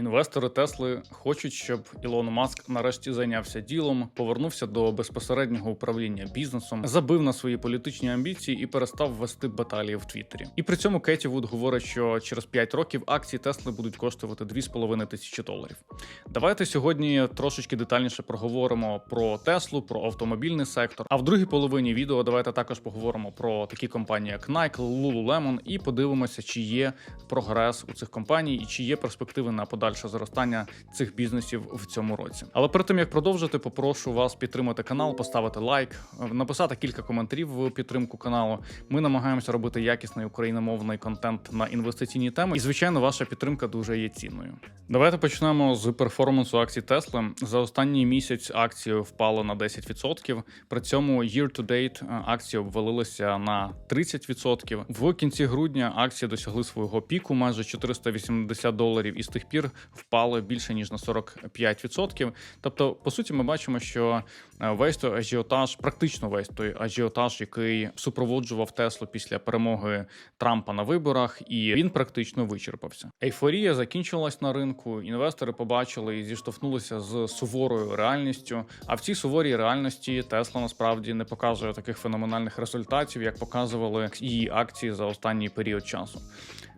Інвестори Тесли хочуть, щоб Ілон Маск нарешті зайнявся ділом, повернувся до безпосереднього управління бізнесом, забив на свої політичні амбіції і перестав вести баталії в Твіттері. І при цьому Кеті Вуд говорить, що через 5 років акції Тесли будуть коштувати 2,5 тисячі доларів. Давайте сьогодні трошечки детальніше проговоримо про Теслу, про автомобільний сектор. А в другій половині відео давайте також поговоримо про такі компанії, як Nike, Lululemon, і подивимося, чи є прогрес у цих компаній і чи є перспективи на подальше зростання цих бізнесів в цьому році. Але перед тим як продовжити, попрошу вас підтримати канал, поставити лайк, написати кілька коментарів в підтримку каналу. Ми намагаємося робити якісний україномовний контент на інвестиційні теми. І звичайно, ваша підтримка дуже є цінною. Давайте почнемо з перформансу акцій Tesla. За останній місяць акції впало на 10%. При цьому year to date е, акції обвалилися на 30%. В кінці грудня акції досягли свого піку майже 480 доларів, і з тих пір впали більше ніж на 45%. Тобто, по суті, ми бачимо, що е, весь той ажіотаж, практично весь той ажіотаж, який супроводжував Теслу після перемоги Трампа на виборах, і він практично вичерпався. Ейфорія закінчилась на ринку. Інвестори побачили і зіштовхнулися з суворою реальністю. А в цій суворій реальності Тесла насправді не показує таких феноменальних результатів, як показували її акції за останній період часу.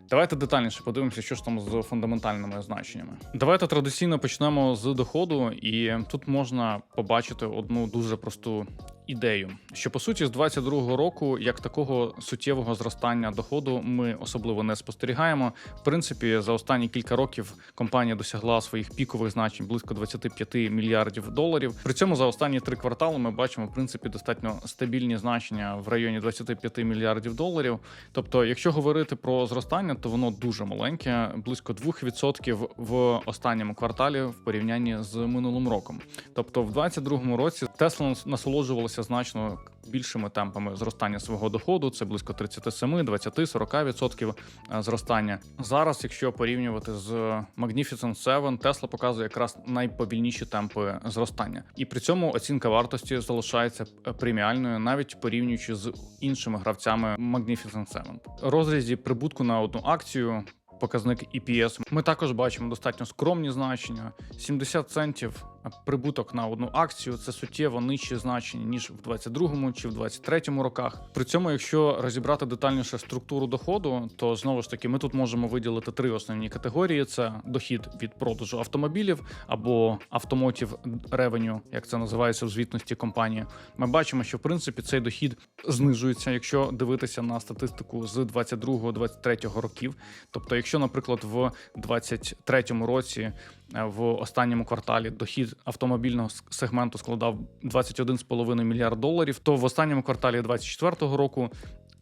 Давайте детальніше подивимося, що ж там з фундаментальними значеннями. Давайте традиційно почнемо з доходу, і тут можна побачити одну дуже просту ідею, що по суті з 22-го року як такого суттєвого зростання доходу ми особливо не спостерігаємо. В принципі, за останні кілька років компанія досягла своїх пікових значень близько 25 мільярдів доларів. При цьому за останні три квартали ми бачимо в принципі достатньо стабільні значення в районі 25 мільярдів доларів. Тобто, якщо говорити про зростання, то воно дуже маленьке, близько 2% в останньому кварталі в порівнянні з минулим роком. Тобто, в 22-му році Тесла насолоджувалася значно більшими темпами зростання свого доходу. Це близько 37, 20, 40% зростання. Зараз, якщо порівнювати з Magnificent 7, Tesla показує якраз найповільніші темпи зростання, і при цьому оцінка вартості залишається преміальною, навіть порівнюючи з іншими гравцями Magnificent 7. Розрізі прибутку на одну акцію. Показник EPS. Ми також бачимо достатньо скромні значення: 70 центів прибуток на одну акцію це суттєво нижче значення ніж в 22-му чи в 23-му роках. При цьому, якщо розібрати детальніше структуру доходу, то знову ж таки ми тут можемо виділити три основні категорії: це дохід від продажу автомобілів або автомотів ревеню, як це називається в звітності компанії. Ми бачимо, що в принципі цей дохід знижується, якщо дивитися на статистику з 22-23 років. Тобто, якщо, наприклад, в 23-му році в останньому кварталі дохід автомобільного сегменту складав 21,5 мільярд доларів, то в останньому кварталі 2024 року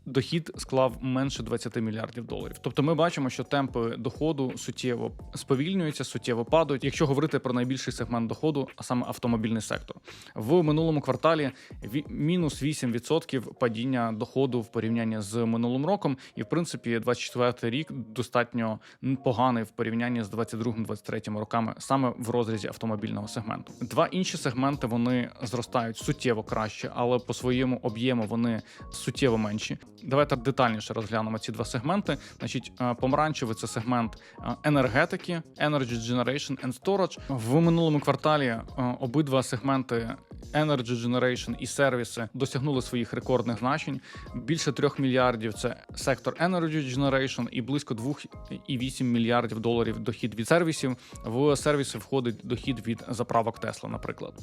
дохід склав менше 20 мільярдів доларів. Тобто, ми бачимо, що темпи доходу суттєво сповільнюються, суттєво падають. Якщо говорити про найбільший сегмент доходу, а саме автомобільний сектор, в минулому кварталі мінус 8% падіння доходу в порівнянні з минулим роком, і в принципі 24 рік достатньо поганий в порівнянні з 22-23 роками, саме в розрізі автомобільного сегменту. Два інші сегменти вони зростають суттєво краще, але по своєму об'єму вони суттєво менші. Давайте детальніше розглянемо ці два сегменти. Значить, е, помаранчевий це сегмент е, енергетики, Energy Generation and Storage. В минулому кварталі е, обидва сегменти Energy Generation і сервіси досягнули своїх рекордних значень. Більше трьох мільярдів це сектор Energy Generation і близько 2,8 мільярдів доларів дохід від сервісів. В сервіси входить дохід від заправок Тесла, наприклад.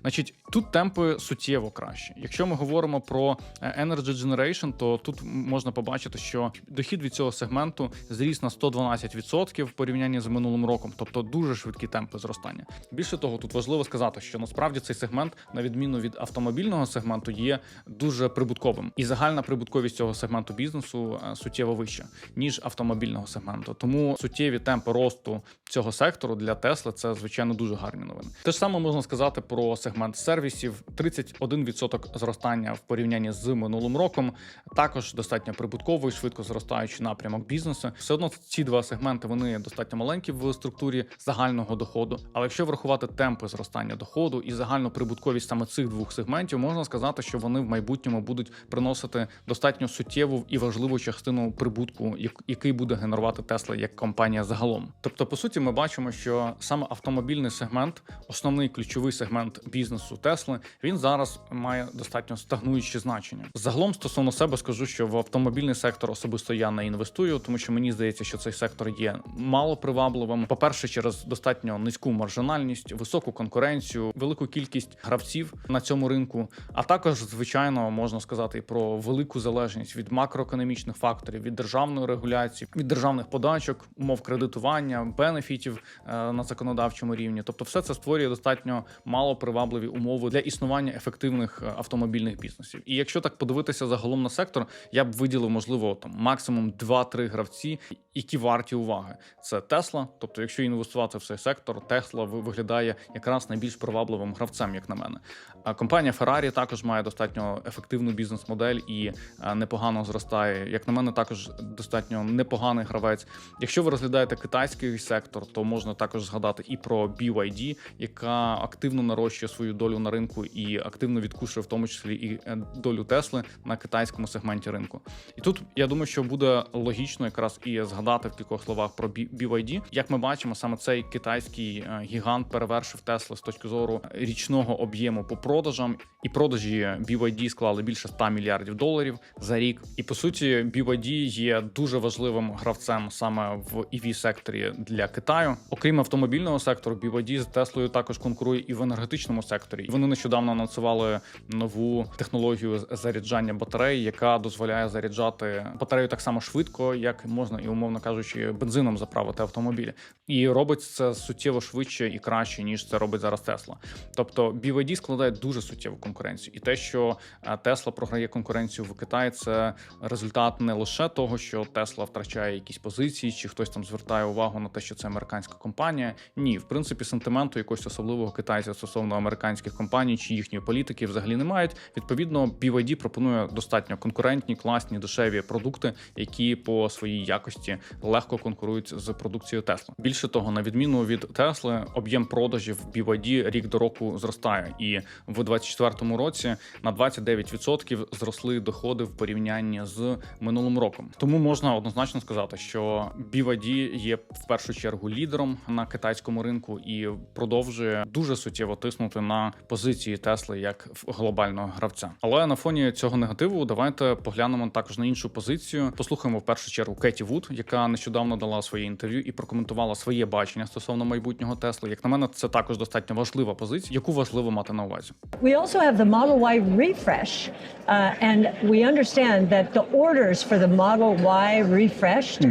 Значить, тут темпи суттєво кращі. Якщо ми говоримо про Energy Generation, то тут можна побачити, що дохід від цього сегменту зріс на 112% в порівнянні з минулим роком, тобто дуже швидкі темпи зростання. Більше того, тут важливо сказати, що насправді цей сегмент, на відміну від автомобільного сегменту, є дуже прибутковим, і загальна прибутковість цього сегменту бізнесу е, суттєво вища ніж автомобільного сегменту. Тому суттєві темпи росту цього сектору для Тесли це звичайно дуже гарні новини. Те ж саме можна сказати про сегмент сервісів: 31% зростання в порівнянні з минулим роком. Також достатньо прибутковий, швидко зростаючий напрямок бізнесу. Все одно ці два сегменти вони достатньо маленькі в структурі загального доходу. Але якщо врахувати темпи зростання доходу і загальну прибутковість привабливість саме цих двох сегментів, можна сказати, що вони в майбутньому будуть приносити достатньо суттєву і важливу частину прибутку, який буде генерувати Тесла як компанія загалом. Тобто, по суті, ми бачимо, що саме автомобільний сегмент, основний ключовий сегмент бізнесу Тесли, він зараз має достатньо стагнуюче значення. Загалом стосовно себе скажу, що в автомобільний сектор особисто я не інвестую, тому що мені здається, що цей сектор є мало привабливим. По перше, через достатньо низьку маржинальність, високу конкуренцію, велику кількість гравців на цьому ринку. А також, звичайно, можна сказати і про велику залежність від макроекономічних факторів, від державної регуляції, від державних подачок, умов кредитування, бенефітів е, на законодавчому рівні. Тобто, все це створює достатньо мало привабливі умови для існування ефективних е, автомобільних бізнесів. І якщо так подивитися загалом на сектор, я б виділив можливо там максимум 2-3 гравці, які варті уваги. Це Тесла. Тобто, якщо інвестувати в цей сектор, Тесла ви- виглядає якраз найбільш привабливим гравцем, як на мене. А компанія Ferrari також має достатньо ефективну бізнес-модель і е, непогано зростає. Як на мене, також достатньо непоганий гравець. Якщо ви розглядаєте китайський сектор, то можна також згадати і про BYD, яка активно нарощує свою долю на ринку і активно відкушує в тому числі і е, долю Тесли на китайському сегменті ринку. І тут я думаю, що буде логічно якраз і згадати в кількох словах про BYD. Як ми бачимо, саме цей китайський е, гігант перевершив Tesla з точки зору річного об'єму по продажам, і продажі BYD склали більше 100 мільярдів доларів за рік. І по суті, BYD є дуже важливим гравцем саме в ev секторі для Китаю. Окрім автомобільного сектору, BYD з Теслою також конкурує і в енергетичному секторі. Вони нещодавно анонсували нову технологію заряджання батарей, яка дозволяє заряджати батарею так само швидко, як можна і умовно кажучи, бензином заправити автомобілі. І робить це суттєво швидше і краще ніж це робить зараз Тесла. Тобто BYD складає дуже суттєву конкуренцію, і те, що е, Тесла програє конкуренцію в Китаї, це результат не лише того, що Тесла втрачає якісь позиції, чи хтось там звертає увагу на те, що це американська компанія. Ні, в принципі, сентименту якогось особливого китайця стосовно американських компаній чи їхньої політики взагалі не мають. Відповідно, BYD пропонує достатньо конкурентні, класні, дешеві продукти, які по своїй якості легко конкурують з продукцією Тесла. Більше того, на відміну від Тесли, об'єм продажів BYD рік до року зростає, і в 2024 році на 29% зросли доходи в порівнянні з минулим роком. Тому можна однозначно сказати, що BYD є в першу чергу лідером на китайському ринку і продовжує дуже суттєво тиснути на позиції Тесли як глобального гравця. Але на фоні цього негативу давайте поглянемо також на іншу позицію. Послухаємо в першу чергу Кеті Вуд, яка нещодавно дала своє інтерв'ю і прокоментувала своє бачення стосовно майбутнього Тесли. Як на мене, це також достатньо важлива позиція, яку важливо мати на увазі. We also have the Model Y refresh, uh, and we understand that the orders for the Model Y refreshed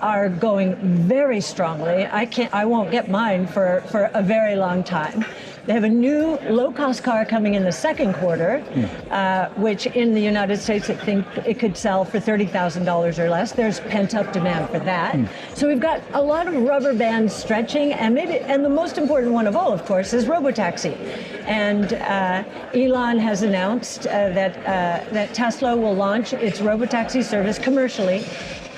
are going very strongly. I can't, I won't get mine for, for a very long time. They have a new low-cost car coming in the second quarter, uh, which in the United States, I think it could sell for thirty thousand dollars or less. There's pent-up demand for that. So we've got a lot of rubber bands stretching, and maybe, and the most important one of all, of course, is robotaxi. And uh, Elon has announced uh, that uh, that Tesla will launch its robotaxi service commercially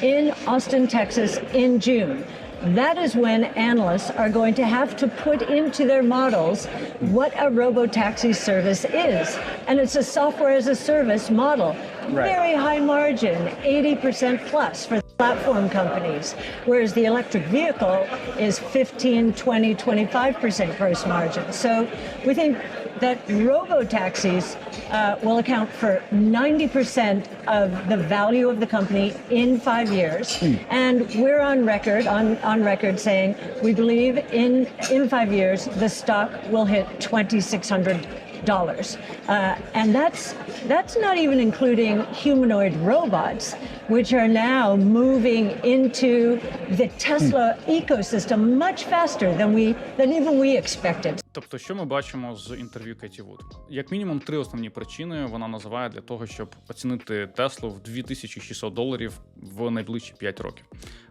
in Austin, Texas, in June. That is when analysts are going to have to put into their models what a robotaxi service is. And it's a software as a service model. Very high margin, 80% plus for platform companies, whereas the electric vehicle is 15, 20, 25% gross margin. So we think that robo-taxis uh, will account for 90% of the value of the company in five years. And we're on record, on, on record saying we believe in, in five years, the stock will hit 2,600 dollars, uh, and that's that's not even including humanoid robots, which are now moving into the Tesla ecosystem much faster than we than even we expected. Тобто, що ми бачимо з інтерв'ю Кеті Вуд? Як мінімум, три основні причини вона називає для того, щоб оцінити Теслу в 2600 доларів в найближчі 5 років.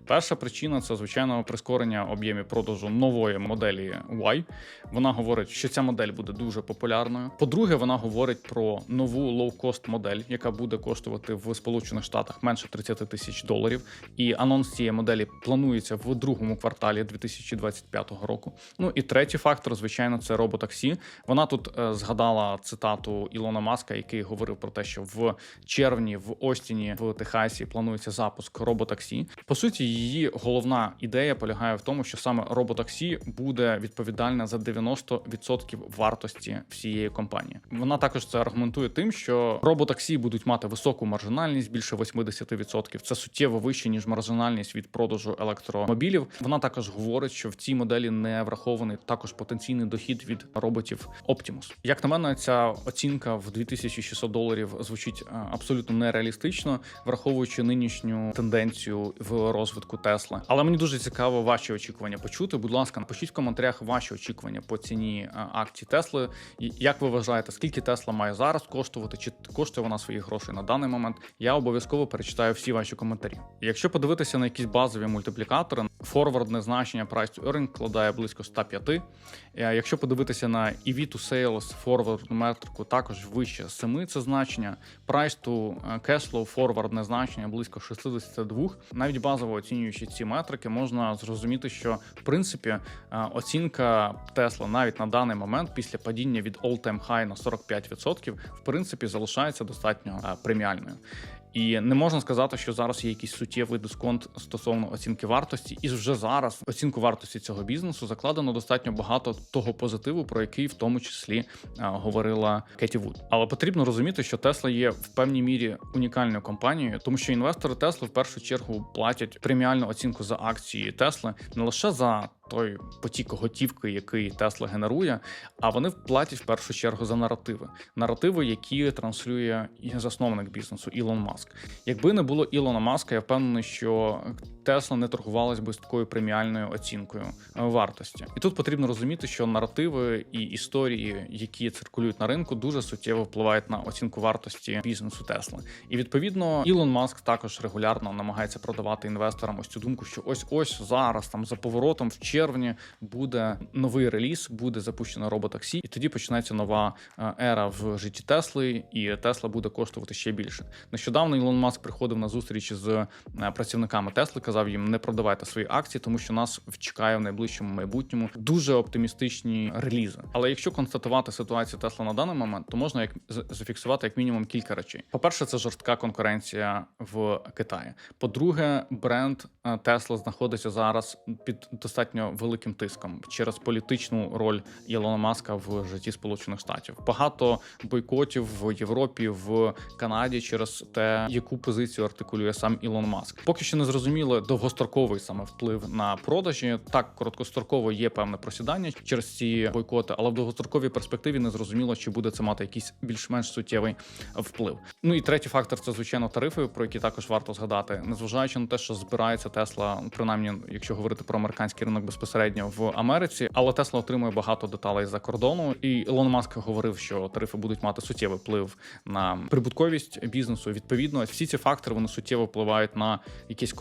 Перша причина це звичайно прискорення об'ємів продажу нової моделі Y. Вона говорить, що ця модель буде дуже популярною. По-друге, вона говорить про нову лоу-кост модель, яка буде коштувати в Сполучених Штатах менше 30 тисяч доларів. І анонс цієї моделі планується в другому кварталі 2025 року. Ну і третій фактор, звичайно, це роботаксі. Вона тут е, згадала цитату Ілона Маска, який говорив про те, що в червні в Остіні в Техасі планується запуск роботаксі. По суті, її головна ідея полягає в тому, що саме роботаксі буде відповідальна за 90% вартості всієї компанії. Вона також це аргументує тим, що роботаксі будуть мати високу маржинальність більше 80%. Це суттєво вище ніж маржинальність від продажу електромобілів. Вона також говорить, що в цій моделі не врахований також потенційний дохід від роботів Optimus. Як на мене, ця оцінка в 2600 доларів звучить е, абсолютно нереалістично, враховуючи нинішню тенденцію в розвитку Тесла. Але мені дуже цікаво ваші очікування почути. Будь ласка, напишіть в коментарях ваші очікування по ціні е, акцій Тесли. Як ви вважаєте, скільки Тесла має зараз коштувати? Чи коштує вона своїх грошей на даний момент? Я обов'язково перечитаю всі ваші коментарі. Якщо подивитися на якісь базові мультиплікатори, форвардне значення price to earning складає близько 105. Е, Якщо подивитися на EV to sales форвардну метрику, також вище 7 це значення. Price to cash flow форвардне значення близько 62. Навіть базово оцінюючи ці метрики, можна зрозуміти, що в принципі е, оцінка Tesla навіть на даний момент після падіння від all-time high на 45% в принципі залишається достатньо е, преміальною. І не можна сказати, що зараз є якийсь суттєвий дисконт стосовно оцінки вартості, і вже зараз в оцінку вартості цього бізнесу закладено достатньо багато того позитиву, про який в тому числі а, говорила Кеті Вуд. Але потрібно розуміти, що Тесла є в певній мірі унікальною компанією, тому що інвестори Тесли в першу чергу платять преміальну оцінку за акції Тесли не лише за той потік готівки, який Тесла генерує, а вони платять в першу чергу за наративи. Наративи, які транслює засновник бізнесу Ілон Маск. Якби не було Ілона Маска, я впевнений, що Тесла не торгувалась би з такою преміальною оцінкою е, вартості. І тут потрібно розуміти, що наративи і історії, які циркулюють на ринку, дуже суттєво впливають на оцінку вартості бізнесу Тесли. І відповідно Ілон Маск також регулярно намагається продавати інвесторам ось цю думку, що ось ось зараз там за поворотом в червні буде новий реліз, буде запущено роботаксі, і тоді почнеться нова е, ера в житті Тесли, і Тесла буде коштувати ще більше. Нещодавно Ілон Маск приходив на зустріч з е, працівниками Тесли, казав їм не продавайте свої акції, тому що нас чекає в найближчому майбутньому дуже оптимістичні релізи. Але якщо констатувати ситуацію Тесла на даний момент, то можна як зафіксувати як мінімум кілька речей. По-перше, це жорстка конкуренція в Китаї. По-друге, бренд е, Тесла знаходиться зараз під достатньо великим тиском через політичну роль Ілона Маска в житті Сполучених Штатів. Багато бойкотів в Європі, в Канаді через те, яку позицію артикулює сам Ілон Маск. Поки що не зрозуміло довгостроковий саме вплив на продажі. Так, короткостроково є певне просідання через ці бойкоти, але в довгостроковій перспективі не зрозуміло, чи буде це мати якийсь більш-менш суттєвий вплив. Ну і третій фактор це звичайно тарифи, про які також варто згадати, незважаючи на те, що збирається Тесла, принаймні, якщо говорити про американський ринок безпосередньо в Америці, але Тесла отримує багато деталей за кордону. І Ілон Маск говорив, що тарифи будуть мати суттєвий вплив на прибутковість бізнесу. Відповідно, всі ці фактори вони суттєво впливають на якесь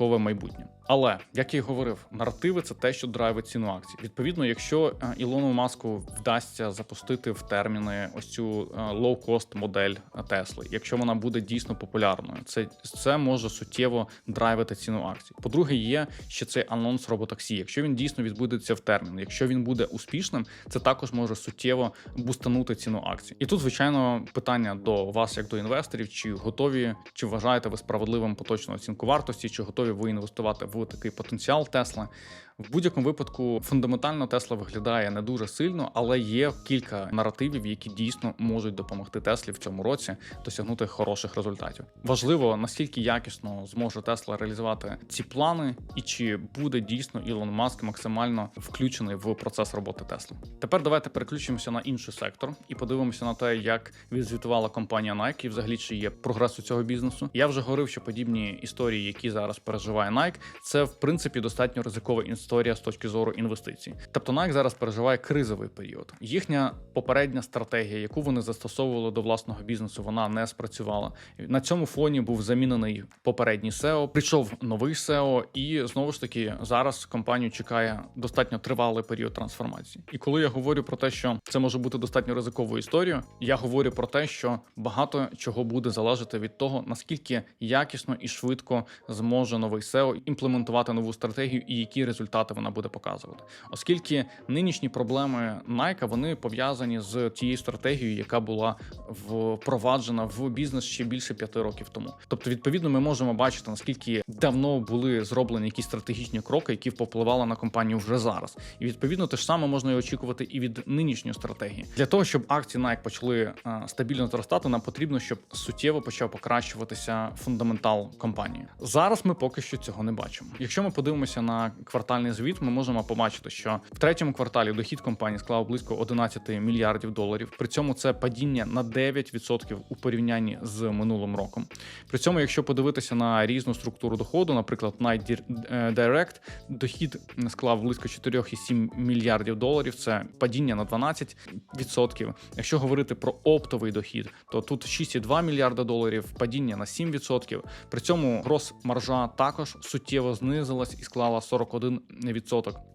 короткострокове майбутнє. Але як я й говорив, наративи це те, що драйвить ціну акцій. Відповідно, якщо е, Ілону Маску вдасться запустити в терміни ось цю лоу-кост модель Тесли, якщо вона буде дійсно популярною, це, це може суттєво драйвити ціну акцій. По-друге, є ще цей анонс роботаксі. Якщо він дійсно відбудеться в термін, якщо він буде успішним, це також може суттєво бустанути ціну акцій. І тут, звичайно, питання до вас, як до інвесторів, чи готові, чи вважаєте ви справедливим поточну оцінку вартості, чи готові ви інвестувати в такий потенціал Тесла. В будь-якому випадку фундаментально Тесла виглядає не дуже сильно, але є кілька наративів, які дійсно можуть допомогти Теслі в цьому році досягнути хороших результатів. Важливо наскільки якісно зможе Тесла реалізувати ці плани, і чи буде дійсно Ілон Маск максимально включений в процес роботи Тесли. Тепер давайте переключимося на інший сектор і подивимося на те, як відзвітувала компанія Nike, і взагалі чи є прогрес у цього бізнесу. Я вже говорив, що подібні історії, які зараз переживає Nike, це в принципі достатньо ризиковий інструмент історія з точки зору інвестицій. Тобто Nike зараз переживає кризовий період. Їхня попередня стратегія, яку вони застосовували до власного бізнесу, вона не спрацювала. На цьому фоні був замінений попередній SEO, прийшов новий SEO, і знову ж таки зараз компанію чекає достатньо тривалий період трансформації. І коли я говорю про те, що це може бути достатньо ризиковою історією, я говорю про те, що багато чого буде залежати від того, наскільки якісно і швидко зможе новий SEO імплементувати нову стратегію і які результати вона буде показувати, оскільки нинішні проблеми Nike, вони пов'язані з тією стратегією, яка була впроваджена в бізнес ще більше п'яти років тому. Тобто, відповідно, ми можемо бачити наскільки давно були зроблені якісь стратегічні кроки, які впливали на компанію вже зараз. І відповідно те ж саме можна і очікувати і від нинішньої стратегії. Для того щоб акції Nike почали стабільно зростати, нам потрібно, щоб суттєво почав покращуватися фундаментал компанії. Зараз ми поки що цього не бачимо. Якщо ми подивимося на квартальний звіт, ми можемо побачити, що в третьому кварталі дохід компанії склав близько 11 мільярдів доларів. При цьому це падіння на 9% у порівнянні з минулим роком. При цьому, якщо подивитися на різну структуру доходу, наприклад, Night Dir- Direct, дохід склав близько 4,7 мільярдів доларів. Це падіння на 12%. Якщо говорити про оптовий дохід, то тут 6,2 мільярда доларів, падіння на 7%. При цьому грос маржа також суттєво знизилась і склала 41%.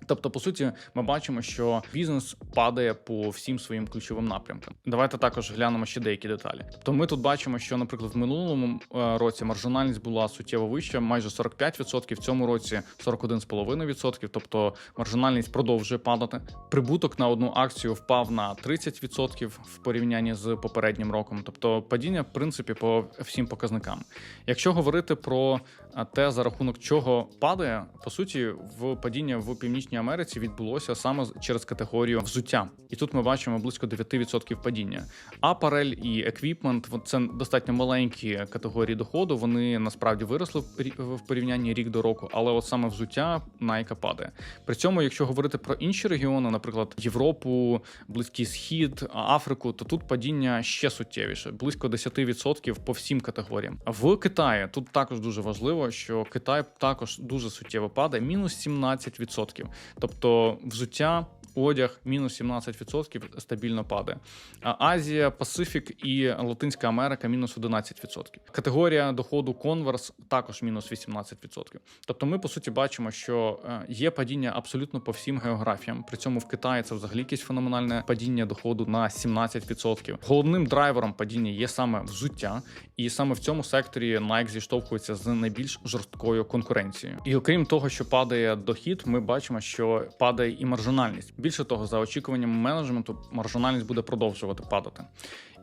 Тобто, по суті, ми бачимо, що бізнес падає по всім своїм ключовим напрямкам. Давайте також глянемо ще деякі деталі. Тобто, ми тут бачимо, що, наприклад, в минулому е, році маржинальність була суттєво вища, майже 45%, в цьому році 41,5%, тобто маржинальність продовжує падати. Прибуток на одну акцію впав на 30% в порівнянні з попереднім роком. Тобто падіння, в принципі, по всім показникам. Якщо говорити про е, те, за рахунок чого падає, по суті, в падіння в північній Америці відбулося саме через категорію взуття, і тут ми бачимо близько 9% падіння. Апарель і еквіпмент це достатньо маленькі категорії доходу. Вони насправді виросли в порівнянні рік до року, але от саме взуття Nike падає. При цьому, якщо говорити про інші регіони, наприклад, Європу, Близький Схід, Африку, то тут падіння ще суттєвіше, близько 10% по всім категоріям. В Китаї тут також дуже важливо, що Китай також дуже суттєво падає, мінус 17%. Тобто взуття. Одяг мінус 17% стабільно падає. Азія, Пасифік і Латинська Америка мінус 11%. Категорія доходу конверс також мінус 18%. Тобто, ми по суті бачимо, що е, є падіння абсолютно по всім географіям. При цьому в Китаї це взагалі якесь феноменальне падіння доходу на 17%. Головним драйвером падіння є саме взуття, і саме в цьому секторі Nike зіштовхується з найбільш жорсткою конкуренцією. І окрім того, що падає дохід, ми бачимо, що падає і маржинальність. Більше того, за очікуванням менеджменту, маржинальність буде продовжувати падати.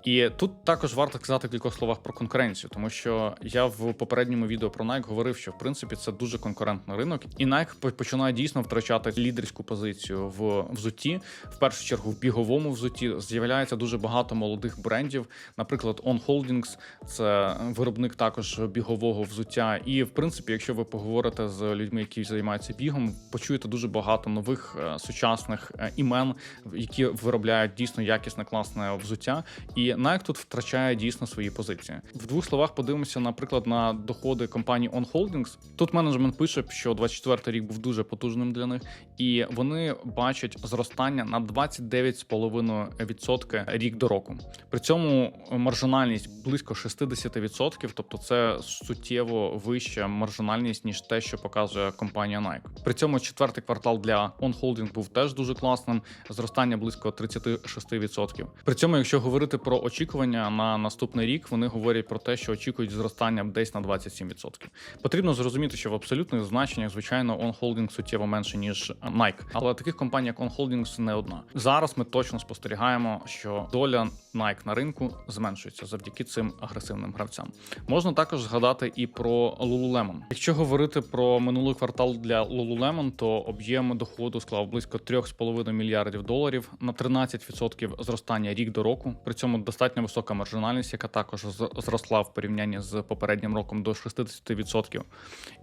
І тут також варто сказати в кількох словах про конкуренцію, тому що я в попередньому відео про Nike говорив, що в принципі це дуже конкурентний ринок, і Nike починає дійсно втрачати лідерську позицію в взутті. В першу чергу в біговому взутті з'являється дуже багато молодих брендів. Наприклад, On Holdings – це виробник також бігового взуття. І в принципі, якщо ви поговорите з людьми, які займаються бігом, почуєте дуже багато нових е, сучасних е, імен, які виробляють дійсно якісне класне взуття. І Nike тут втрачає дійсно свої позиції. В двох словах подивимося, наприклад, на доходи компанії On Holdings. Тут менеджмент пише, що 24 рік був дуже потужним для них, і вони бачать зростання на 29,5% рік до року. При цьому маржинальність близько 60%, тобто це суттєво вища маржинальність ніж те, що показує компанія Nike. При цьому четвертий квартал для On Holdings був теж дуже класним. Зростання близько 36%. При цьому, якщо говорити про очікування на наступний рік, вони говорять про те, що очікують зростання десь на 27%. Потрібно зрозуміти, що в абсолютних значеннях, звичайно, Holdings суттєво менше ніж Nike. Але таких компаній, як Holdings, не одна. Зараз ми точно спостерігаємо, що доля Nike на ринку зменшується завдяки цим агресивним гравцям. Можна також згадати і про Lululemon. Якщо говорити про минулий квартал для Lululemon, то об'єм доходу склав близько 3,5 мільярдів доларів на 13% зростання рік до року. При цьому достатньо висока маржинальність, яка також зросла в порівнянні з попереднім роком до 60%.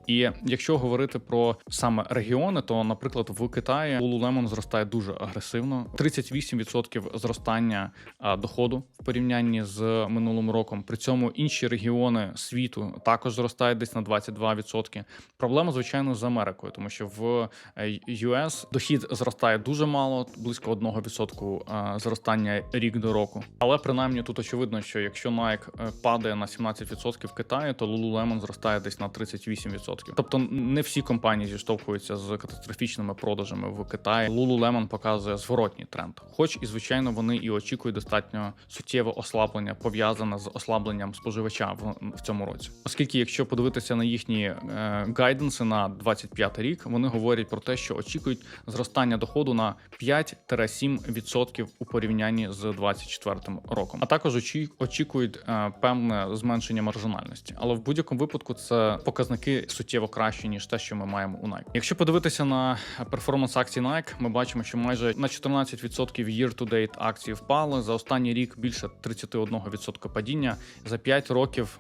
І якщо говорити про саме регіони, то, наприклад, в Китаї Lululemon зростає дуже агресивно. 38% зростання доходу в порівнянні з минулим роком. При цьому інші регіони світу також зростають десь на 22%. Проблема, звичайно, з Америкою, тому що в е, US дохід зростає дуже мало, близько 1% е, зростання рік до року. Але принаймні тут очевидно, що якщо Nike е, падає на 17% в Китаї, то Lululemon зростає десь на 38%. Тобто не всі компанії зіштовхуються з катастрофічними продажами в Китаї. Lululemon показує зворотній тренд, хоч і звичайно вони і очікують достатньо суттєве ослаблення пов'язане з ослабленням споживача в, в цьому році. Оскільки, якщо подивитися на їхні е, гайденси на 25 рік, вони говорять про те, що очікують зростання доходу на 5-7% у порівнянні з 24 роком. А також очі- очікують е, певне зменшення маржинальності. Але в будь-якому випадку це показники суттєво кращі ніж те, що ми маємо у Nike. Якщо подивитися на перформанс акцій Nike, ми бачимо, що майже на 14% year-to-date акції впали. За останній рік більше 31% падіння. За 5 років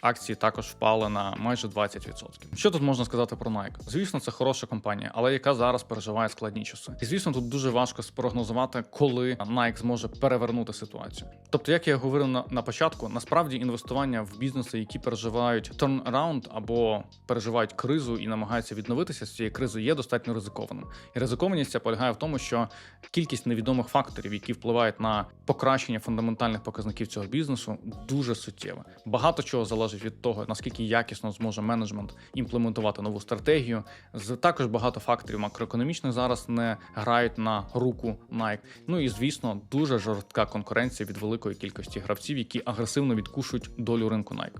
акції також впали на майже 20%. Що тут можна сказати про Nike? Звісно, це хороша компанія, але яка зараз переживає складні часи. І звісно, тут дуже важко спрогнозувати, коли Nike зможе перевернути ситуацію. Тобто, як я говорив на, на початку, насправді інвестування в бізнеси, які переживають turnaround або переживають кризу і намагаються відновитися з цієї кризи, є достатньо ризикованим. І ризикованість ця полягає в тому, що кількість невідомих факторів, які впливають на покращення фундаментальних показників цього бізнесу, дуже суттєва. Багато чого залежить від того, наскільки якісно зможе менеджмент імплементувати нову стратегію. З також багато факторів макроекономічних зараз не грають на руку Nike. Ну і звісно, дуже жорстка конкуренція від великої кількості гравців, які агресивно відкушують долю ринку Nike.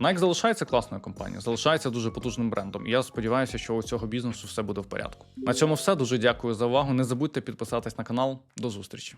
Nike залишається класною компанією, залишається дуже потужним брендом. Я сподіваюся, що у цього бізнесу все буде в порядку. На цьому все. Дуже дякую за увагу. Не забудьте підписатись на канал. До зустрічі.